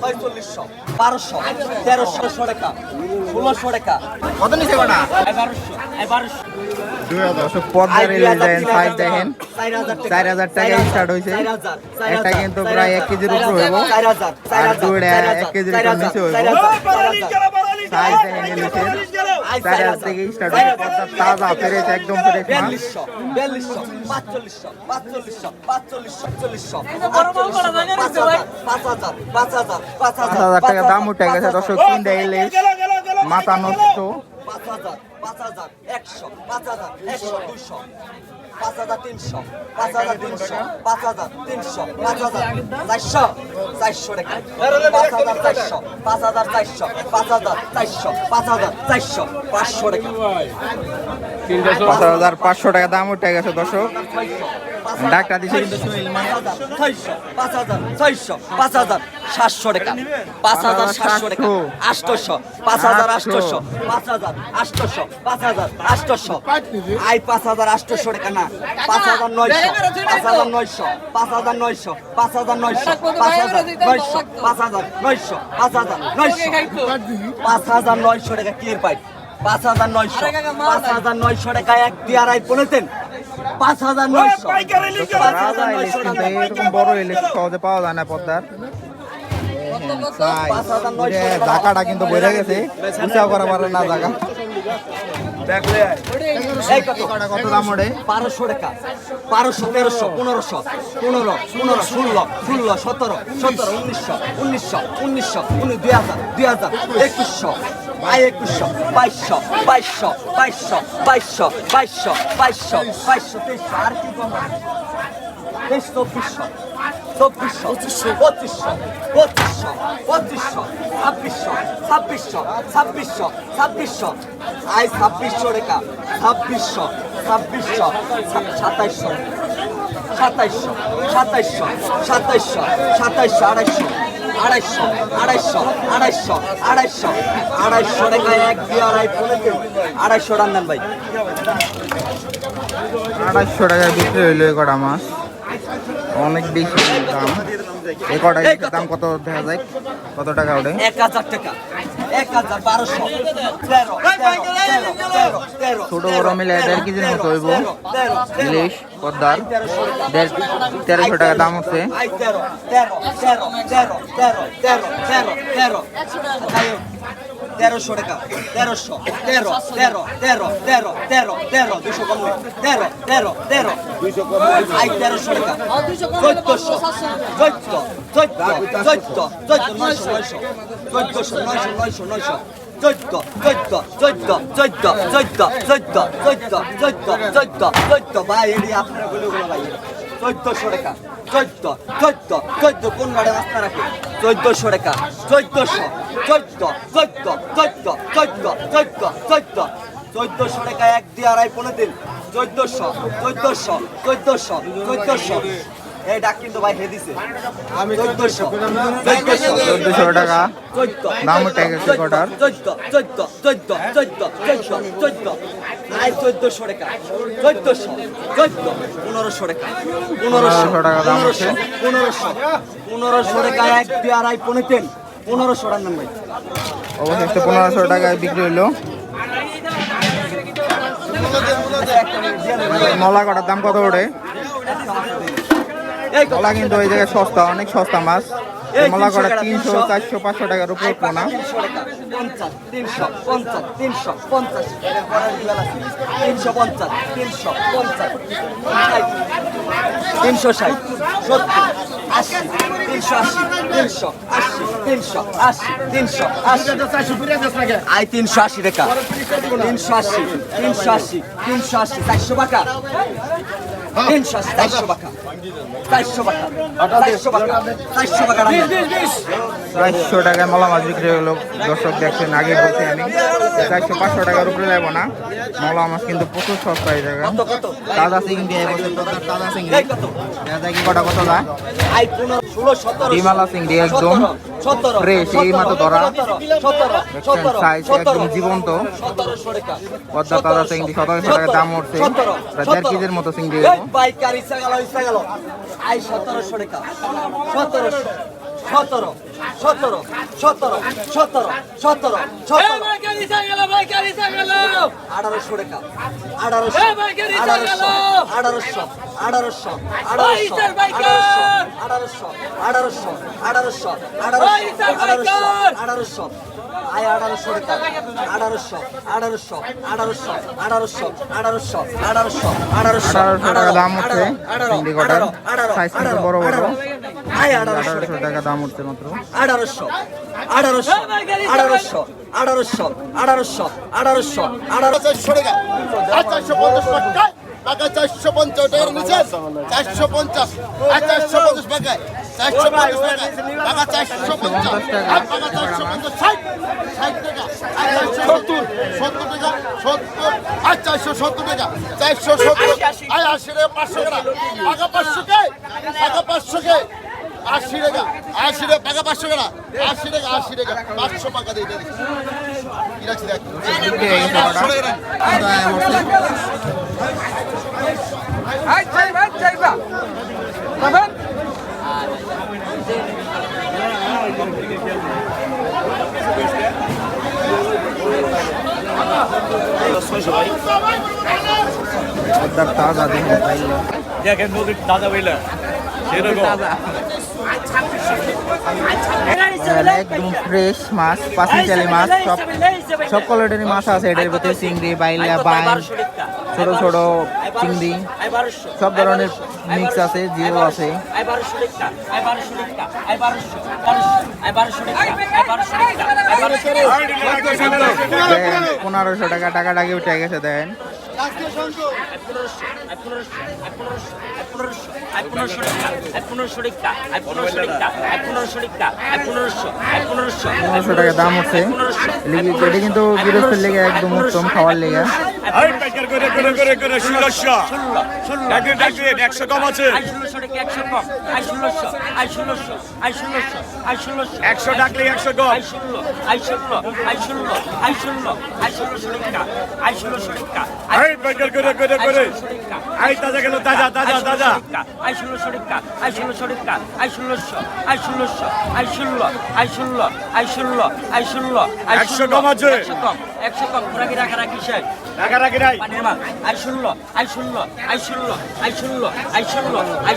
ছয়চল্লিশশো বারোশো তেরোশো টাকা ষোলোশো টাকা কত নিচে কটা? এগারোশো এগারোশো। একটা কিন্তু প্রায় এক কেজির উপর হইব। আর দুইটা এক কেজির নিচে হইব। সাইজ দেখেন ইলিশের চার হাজার থেকে স্টার্ট তাজা ফ্রেশ একদম ফ্রেশ বিয়াল্লিশশো বিয়াল্লিশশো পাঁচচল্লিশশো পাঁচচল্লিশশো পাঁচচল্লিশশো চল্লিশশো। পাঁচ হাজার পাঁচ হাজার পাঁচ টাকা দাম উঠে গেছে। দর্শক মাথা নষ্ট। পাঁচ হাজার পাঁচ হাজার একশো পাঁচ হাজার একশো দুশো পাঁচ হাজার তিনশো পাঁচ হাজার তিনশো পাঁচ হাজার তিনশো পাঁচ হাজার চারশো চারশো টাকা। পাঁচ হাজার চারশো পাঁচ হাজার চারশো পাঁচ হাজার চারশো পাঁচ হাজার চারশো পাঁচশো টাকা। পাঁচ হাজার পাঁচশো টাকা দাম উঠে গেছে দর্শক। ডাকটা দিছে কিন্তু সুনীল মাছ। ছয়শো পাঁচ হাজার ছয়শো পাঁচ হাজার সাতশো টাকা পাঁচ হাজার সাতশো টাকা আটশোশো পাঁচ হাজার আটশোশো পাঁচ হাজার আটশোশো পাঁচ হাজার আটশোশো আই পাঁচ হাজার আটশোশো টাকা না পাঁচ হাজার নয়শো পাঁচ হাজার নয়শো পাঁচ হাজার নয়শো পাঁচ হাজার নয়শো পাঁচ হাজার নয়শো পাঁচ হাজার নয়শো পাঁচ হাজার নয়শো পাঁচ হাজার নয়শো টাকা টির পাইপ পাঁচ হাজার নয়শো পাঁচ হাজার নয়শো টাকা এক পাঁচ হাজার নয়শো পাঁচ হাজার নয়শো। এরকম বড় ইলিশ সহজে পাওয়া যায় না পদ্মার। জায়গাটা কিন্তু বেড়ে গেছে উঁচাও করা পারে না জায়গা। এই কত? কত দাম ওঠে বারোশো টাকা। বারোশো তেরোশো পনেরোশো পনেরো পনেরো ষোলো ষোলো সতেরো সতেরো উনিশশো উনিশশো উনিশশো উনিশ দুই হাজার দুই হাজার একুশশো। আই একুশশো বাইশশো বাইশশো বাইশশো বাইশশো বাইশশো বাইশশো বাইশশো তেইশশো আর কি কম তেইশ চব্বিশশো চব্বিশশো পঁচিশশো। পঁচিশশো পঁচিশশো ছাব্বিশশো ছাব্বিশশো ছাব্বিশশো ছাব্বিশশো। আই ছাব্বিশশো টাকা ছাব্বিশশো ছাব্বিশশো সাতাইশশো সাতাইশশো সাতাইশশো সাতাইশশো সাতাইশশো আড়াইশো আড়াইশো আড়াইশো আড়াইশো আড়াইশো আড়াইশো টাকা এক দিয়ে আড়াই পনেরো আড়াইশো ভাই। আড়াইশো টাকায় বিক্রি হইল এ কটা মাছ। অনেক বেশি দাম। এ কটা দাম কত দেখা যায়? কত টাকা ওটা এক হাজার টাকা। এক হাজার বারোশো তেরো তেরো ছোট বড় মিলে দেড় কেজির মতো হইব ইলিশ পদ্মার তেরোশো টাকা দাম হচ্ছে তেরোশো টাকা। তেরোশো তেরো তেরো তেরো তেরো তেরো তেরো দুশো কম তেরো তেরো তেরো। আই তেরোশো টাকা। চোদ্দশো চোদ্দ চোদ্দ চোদ্দ চোদ্দ নয়শো নয়শো। চোদ্দশো নয়শো নয়শো নয়শো। চোদ্দ চোদ্দ চোদ্দ চোদ্দ চোদ্দ চোদ্দ চোদ্দ চোদ্দ চোদ্দ। চোদ্দ ভাই এটি আপনারা বলে ভাই চোদ্দশো টাকা। চোদ্দ চোদ্দ চোদ্দ, কোন গাড়ি রাস্তা রাখে? চোদ্দশো টাকা। চোদ্দশো, চোদ্দ চোদ্দ চোদ্দ চোদ্দ চোদ্দ চোদ্দ। চোদ্দশো টাকা এক দিয়ে আড়াই পনেরো দিন। চোদ্দশো চোদ্দশো চোদ্দশো চোদ্দশো। এই ডাক কিন্তু ভাই হে দিছে। আমি 1400 টাকা। দাম উঠে 1400 1400 1400 1400 টাকা। 1400 1400 1500 টাকা। 1500 টাকা দাম আছে 1500 1500 টাকা এক পেয়ার আই পনেতেন 1500 টাকা ভাই অবশেষে 1500 টাকায় বিক্রি হলো মলা কটার দাম কত ওঠে মলা কিন্তু ওই জায়গায় সস্তা অনেক সস্তা মাছ। মলা কটা তিনশো চারশো পাঁচশো টাকার উপর পোনা। তিনশো পঞ্চাশ তিনশো পঞ্চাশ তিনশো পঞ্চাশ। তিনশো পঞ্চাশ তিনশো পঞ্চাশ। তিনশো ষাট সত্তর আশি তিনশো আশি তিনশো আশি তিনশো আশি তিনশো আশি। আই তিনশো আশি টাকা। তিনশো আশি তিনশো আশি তিনশো আশি চারশো টাকা। তিনশো আশি চারশো টাকা চারশো টাকা চারশো টাকা চারশো টাকা চারশো টাকায় মলা মাছ বিক্রি হলো। দর্শক দেখছেন আগে বলছি আমি চারশো পাঁচশো টাকার উপরে যাব না। মলা মাছ কিন্তু প্রচুর সস্তা এই জায়গা তাজা চিংড়ি তাজা চিংড়ি। দেখা কটা কত যায় ডিমালা চিংড়ি একদম fresh, এই মাত্র ধরা। সতেরো একদম জীবন্ত। পদ্মা তাজা চিংড়ি সতেরোশো টাকা দাম উঠছে। প্রায় দেড় কেজির মতো চিংড়ি টাকা। সতেরোশো। সতেরো সতেরো সতেরো সতেরো সতেরো সতেরো আঠারোশো টাকা আঠারোশো আঠারোশো আঠারোশো আঠারোশো আঠারোশো আঠারোশো আঠারোশো আঠারোশো আঠারোশো আঠারোশো আয় আঠারোশো টাকা আঠারোশো আঠারোশো আঠারোশো আঠারোশো আঠারোশো আঠারোশো আঠারোশো আঠারোশো চিংড়ি কটার সাইজ কিন্তু বড় বড় আয় আঠারোশো। টাকা দাম হচ্ছে মাত্র। আঠারোশো। আঠারোশো। আঠারোশো। আঠারোশো। আঠারোশো। আঠারোশো। আঠারোশো। চারশো টাকা। টাকা টাকা চারশো পঞ্চাশ টাকার নিচে চারশো পঞ্চাশ। আর চারশো পঞ্চাশ টাকায়। চারশো পঞ্চাশ টাকা টাকা চারশো পঞ্চাশ। আর টাকা চারশো পঞ্চাশ ষাট। ষাট টাকা। আর চারশো সত্তর। সত্তর টাকা। সত্তর। আর চারশো সত্তর টাকা। চারশো সত্তর। আর আশি। টাকা পাঁচশো টাকা। টাকা পাঁচশো কে? টাকা পাঁচশো কে? আশি টাকা আশি টাকা পাকা পাঁচশো টাকা আশি টাকা আশি টাকা পাঁচশো পাকা দিয়ে দেখেন নদীর দাদা বইলা। সেরকম। একদম ফ্রেশ মাছ পাঁচিচালি মাছ, সব সব কোয়ালিটির মাছ আছে। এটার ভিতরে চিংড়ি, বাইলা, বাইন, ছোট ছোট চিংড়ি, সব ধরনের মিক্স আছে জিও আছে। পনেরোশো টাকা টাকা উঠে গেছে, দেখেন। পনেরোশো টাকা দাম উঠছে এটা কিন্তু গৃহস্থের লেগে একদম উত্তম খাওয়ার লেগে। একশো কম করে করে করে করে ষোলোশো একদিন একদিন একশো কম আছে একশো ডাকলে একশো কম আই প্যাকেট করে করে করে আই তাজা গেল তাজা তাজা তাজা আই ষোলোশো টাকা আই ষোলোশো টাকা আই ষোলোশো আই ষোলোশো আই ষোলো আই ষোলো আই ষোলো আই ষোলো আই একশো কম আছে। একশো কম একশো কম রাখি রাখা রাখি সাহেব রাখা রাখি নাই পানির মা আই ষোলো আই ষোলো আই ষোলো আই ষোলো আই ষোলো আই